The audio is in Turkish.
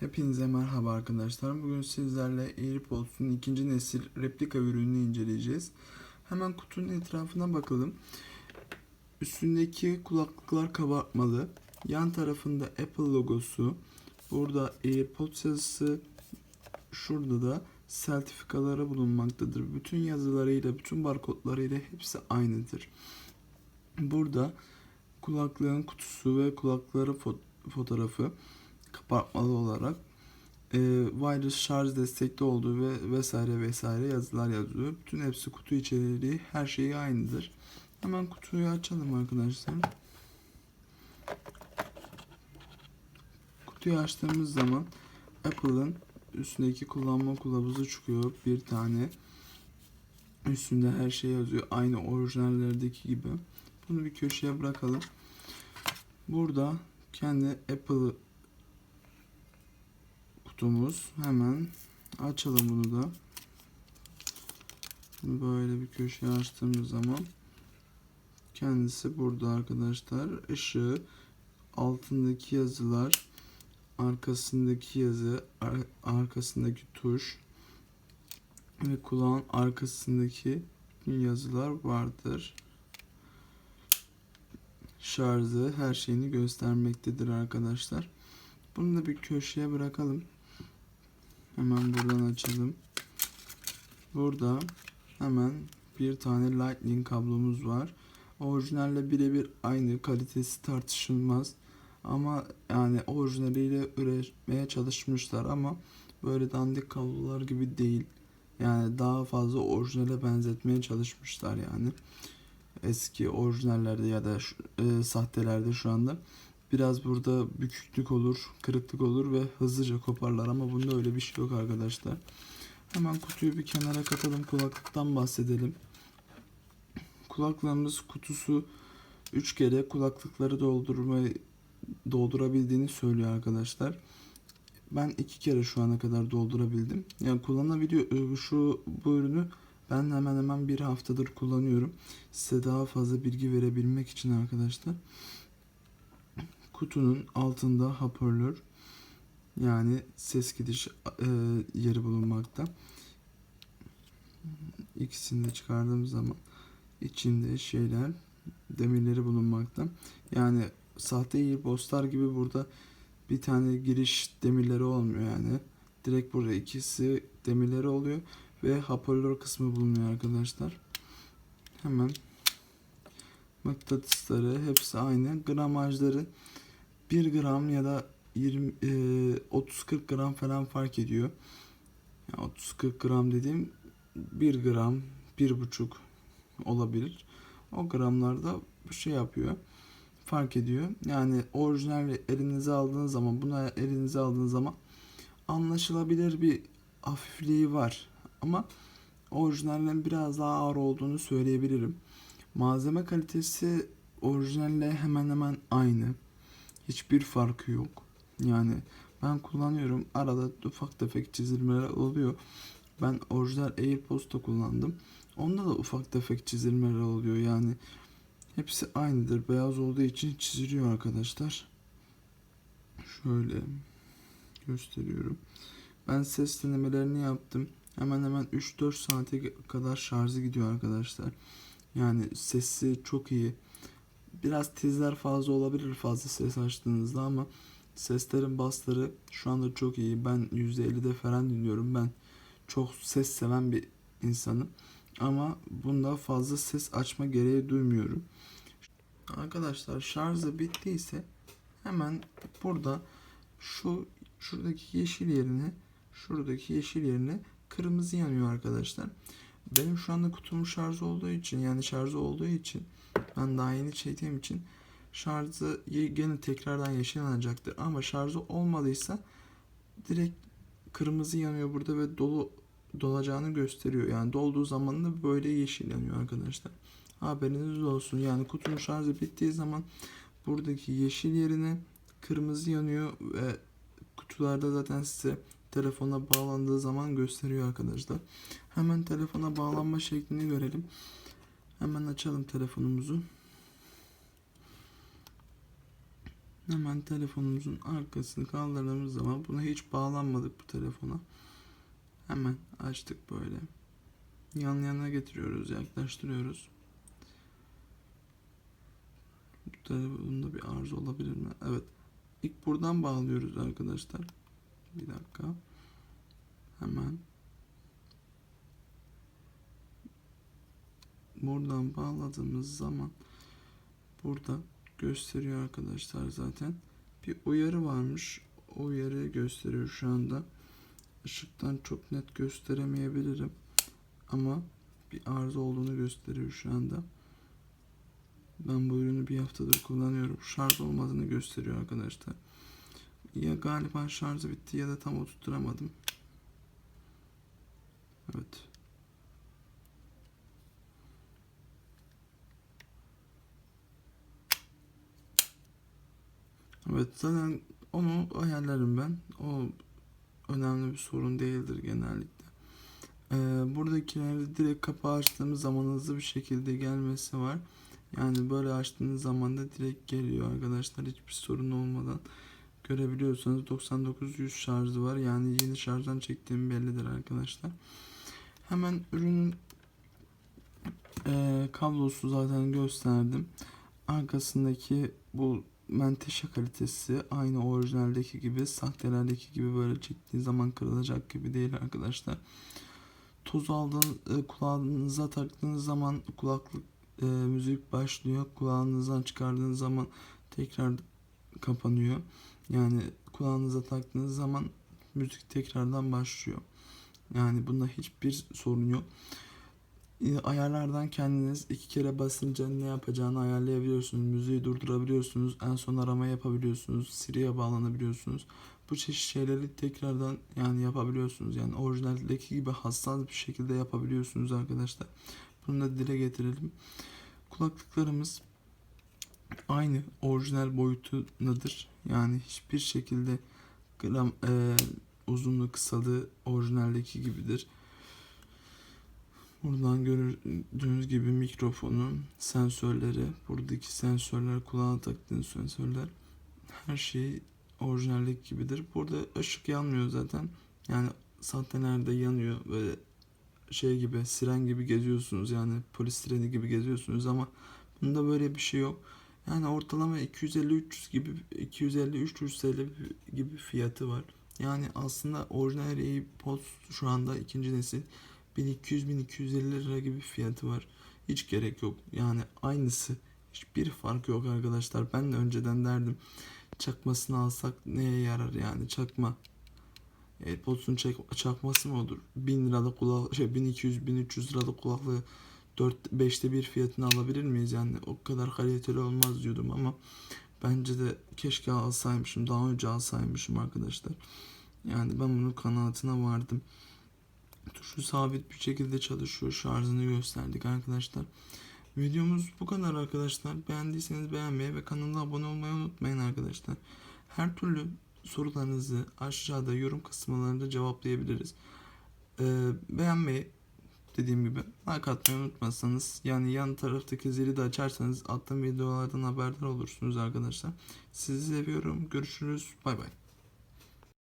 Hepinize merhaba arkadaşlar. Bugün sizlerle AirPods'un ikinci nesil replika ürününü inceleyeceğiz. Hemen kutunun etrafına bakalım. Üstündeki kulaklıklar kabartmalı. Yan tarafında Apple logosu. Burada AirPods yazısı. Şurada da sertifikaları bulunmaktadır. Bütün yazılarıyla, bütün barkodlarıyla hepsi aynıdır. Burada kulaklığın kutusu ve kulakları fo- fotoğrafı kapatmalı olarak e, wireless şarj destekli olduğu ve vesaire vesaire yazılar yazıyor. Bütün hepsi kutu içeriği her şeyi aynıdır. Hemen kutuyu açalım arkadaşlar. Kutuyu açtığımız zaman Apple'ın üstündeki kullanma kılavuzu çıkıyor bir tane. Üstünde her şey yazıyor. Aynı orijinallerdeki gibi. Bunu bir köşeye bırakalım. Burada kendi Apple kutumuz. Hemen açalım bunu da. Böyle bir köşeye açtığımız zaman kendisi burada arkadaşlar. Işığı, altındaki yazılar, arkasındaki yazı, ar- arkasındaki tuş ve kulağın arkasındaki yazılar vardır. Şarjı her şeyini göstermektedir arkadaşlar. Bunu da bir köşeye bırakalım. Hemen buradan açalım. Burada hemen bir tane lightning kablomuz var. Orijinalle birebir aynı kalitesi tartışılmaz. Ama yani orijinaliyle üretmeye çalışmışlar ama böyle dandik kablolar gibi değil. Yani daha fazla orijinale benzetmeye çalışmışlar yani. Eski orijinallerde ya da e, sahtelerde şu anda biraz burada büküklük olur, kırıklık olur ve hızlıca koparlar ama bunda öyle bir şey yok arkadaşlar. Hemen kutuyu bir kenara katalım, kulaklıktan bahsedelim. Kulaklığımız kutusu 3 kere kulaklıkları doldurmayı doldurabildiğini söylüyor arkadaşlar. Ben iki kere şu ana kadar doldurabildim. Yani kullanabiliyor e, şu bu ürünü ben hemen hemen bir haftadır kullanıyorum. Size daha fazla bilgi verebilmek için arkadaşlar kutunun altında hoparlör yani ses gidiş e, yeri bulunmakta. İkisini de çıkardığım zaman içinde şeyler demirleri bulunmakta. Yani sahte earpodslar gibi burada bir tane giriş demirleri olmuyor yani. Direkt burada ikisi demirleri oluyor ve hoparlör kısmı bulunuyor arkadaşlar. Hemen mıknatısları hepsi aynı. Gramajları 1 gram ya da 20 e, 30-40 gram falan fark ediyor. Yani 30-40 gram dediğim 1 gram, 1,5 olabilir. O gramlarda şey yapıyor. Fark ediyor. Yani orijinal elinize aldığınız zaman, bunu elinize aldığınız zaman anlaşılabilir bir hafifliği var. Ama orijinalden biraz daha ağır olduğunu söyleyebilirim. Malzeme kalitesi orijinalle hemen hemen aynı. Hiçbir farkı yok. Yani ben kullanıyorum. Arada ufak tefek çizilmeler oluyor. Ben orijinal AirPods da kullandım. Onda da ufak tefek çizilmeler oluyor. Yani hepsi aynıdır. Beyaz olduğu için çiziliyor arkadaşlar. Şöyle gösteriyorum. Ben ses denemelerini yaptım. Hemen hemen 3-4 saate kadar şarjı gidiyor arkadaşlar. Yani sesi çok iyi. Biraz tizler fazla olabilir fazla ses açtığınızda ama seslerin basları şu anda çok iyi. Ben %50'de falan dinliyorum. Ben çok ses seven bir insanım. Ama bunda fazla ses açma gereği duymuyorum. Arkadaşlar şarjı bittiyse hemen burada şu şuradaki yeşil yerine şuradaki yeşil yerine kırmızı yanıyor arkadaşlar. Benim şu anda kutum şarj olduğu için yani şarjı olduğu için ben daha yeni çektiğim için şarjı gene tekrardan yeşil yanacaktır. Ama şarjı olmadıysa direkt kırmızı yanıyor burada ve dolu dolacağını gösteriyor. Yani dolduğu zaman da böyle yeşil yanıyor arkadaşlar. Haberiniz olsun. Yani kutunun şarjı bittiği zaman buradaki yeşil yerine kırmızı yanıyor ve kutularda zaten size telefona bağlandığı zaman gösteriyor arkadaşlar. Hemen telefona bağlanma şeklini görelim. Hemen açalım telefonumuzu. Hemen telefonumuzun arkasını kaldırdığımız zaman buna hiç bağlanmadık bu telefona. Hemen açtık böyle. Yan yana getiriyoruz, yaklaştırıyoruz. Bu telefonda bir arıza olabilir mi? Evet. İlk buradan bağlıyoruz arkadaşlar. Bir dakika. Hemen. Buradan bağladığımız zaman burada gösteriyor arkadaşlar zaten. Bir uyarı varmış. O uyarıyı gösteriyor şu anda. Işıktan çok net gösteremeyebilirim. Ama bir arıza olduğunu gösteriyor şu anda. Ben bu ürünü bir haftadır kullanıyorum. Şarj olmadığını gösteriyor arkadaşlar. Ya galiba şarjı bitti ya da tam oturtturamadım. Evet. Evet zaten onu ayarlarım ben. O önemli bir sorun değildir genellikle. Ee, buradakilerde direkt kapağı açtığımız zaman hızlı bir şekilde gelmesi var. Yani böyle açtığınız zaman da direkt geliyor arkadaşlar hiçbir sorun olmadan görebiliyorsanız 99-100 şarjı var. Yani yeni şarjdan çektiğim bellidir arkadaşlar. Hemen ürünün e, kablosu zaten gösterdim. Arkasındaki bu menteşe kalitesi aynı orijinaldeki gibi sahtelerdeki gibi böyle çektiği zaman kırılacak gibi değil arkadaşlar. Toz aldığınız e, kulağınıza taktığınız zaman kulaklık e, müzik başlıyor. Kulağınızdan çıkardığınız zaman tekrar kapanıyor. Yani kulağınıza taktığınız zaman müzik tekrardan başlıyor. Yani bunda hiçbir sorun yok. E, Ayarlardan kendiniz iki kere basınca ne yapacağını ayarlayabiliyorsunuz. Müziği durdurabiliyorsunuz. En son arama yapabiliyorsunuz. Siri'ye bağlanabiliyorsunuz. Bu çeşit şeyleri tekrardan yani yapabiliyorsunuz. Yani orijinaldeki gibi hassas bir şekilde yapabiliyorsunuz arkadaşlar. Bunu da dile getirelim. Kulaklıklarımız aynı orijinal boyutundadır. Yani hiçbir şekilde gram e, uzunluğu kısalığı orijinaldeki gibidir. Buradan gördüğünüz gibi mikrofonun sensörleri, buradaki sensörler, kulağına taktığınız sensörler her şey orijinaldeki gibidir. Burada ışık yanmıyor zaten. Yani sahtelerde yanıyor böyle şey gibi siren gibi geziyorsunuz yani polis sireni gibi geziyorsunuz ama bunda böyle bir şey yok. Yani ortalama 250-300 gibi 250-300 TL gibi fiyatı var. Yani aslında orijinal AirPods şu anda ikinci nesil 1200-1250 lira gibi fiyatı var. Hiç gerek yok. Yani aynısı. Hiçbir fark yok arkadaşlar. Ben de önceden derdim. Çakmasını alsak neye yarar yani çakma. AirPods'un çak, çakması mı olur? 1000 liralık kulak şey 1200 1300 liralık kulaklığı 4 5'te bir fiyatını alabilir miyiz yani o kadar kaliteli olmaz diyordum ama bence de keşke alsaymışım daha önce alsaymışım arkadaşlar. Yani ben bunun kanaatine vardım. Tuşu sabit bir şekilde çalışıyor. Şarjını gösterdik arkadaşlar. Videomuz bu kadar arkadaşlar. Beğendiyseniz beğenmeyi ve kanala abone olmayı unutmayın arkadaşlar. Her türlü sorularınızı aşağıda yorum kısımlarında cevaplayabiliriz. Ee, beğenmeyi dediğim gibi like atmayı unutmazsanız yani yan taraftaki zili de açarsanız attığım videolardan haberdar olursunuz arkadaşlar. Sizi seviyorum. Görüşürüz. Bay bay.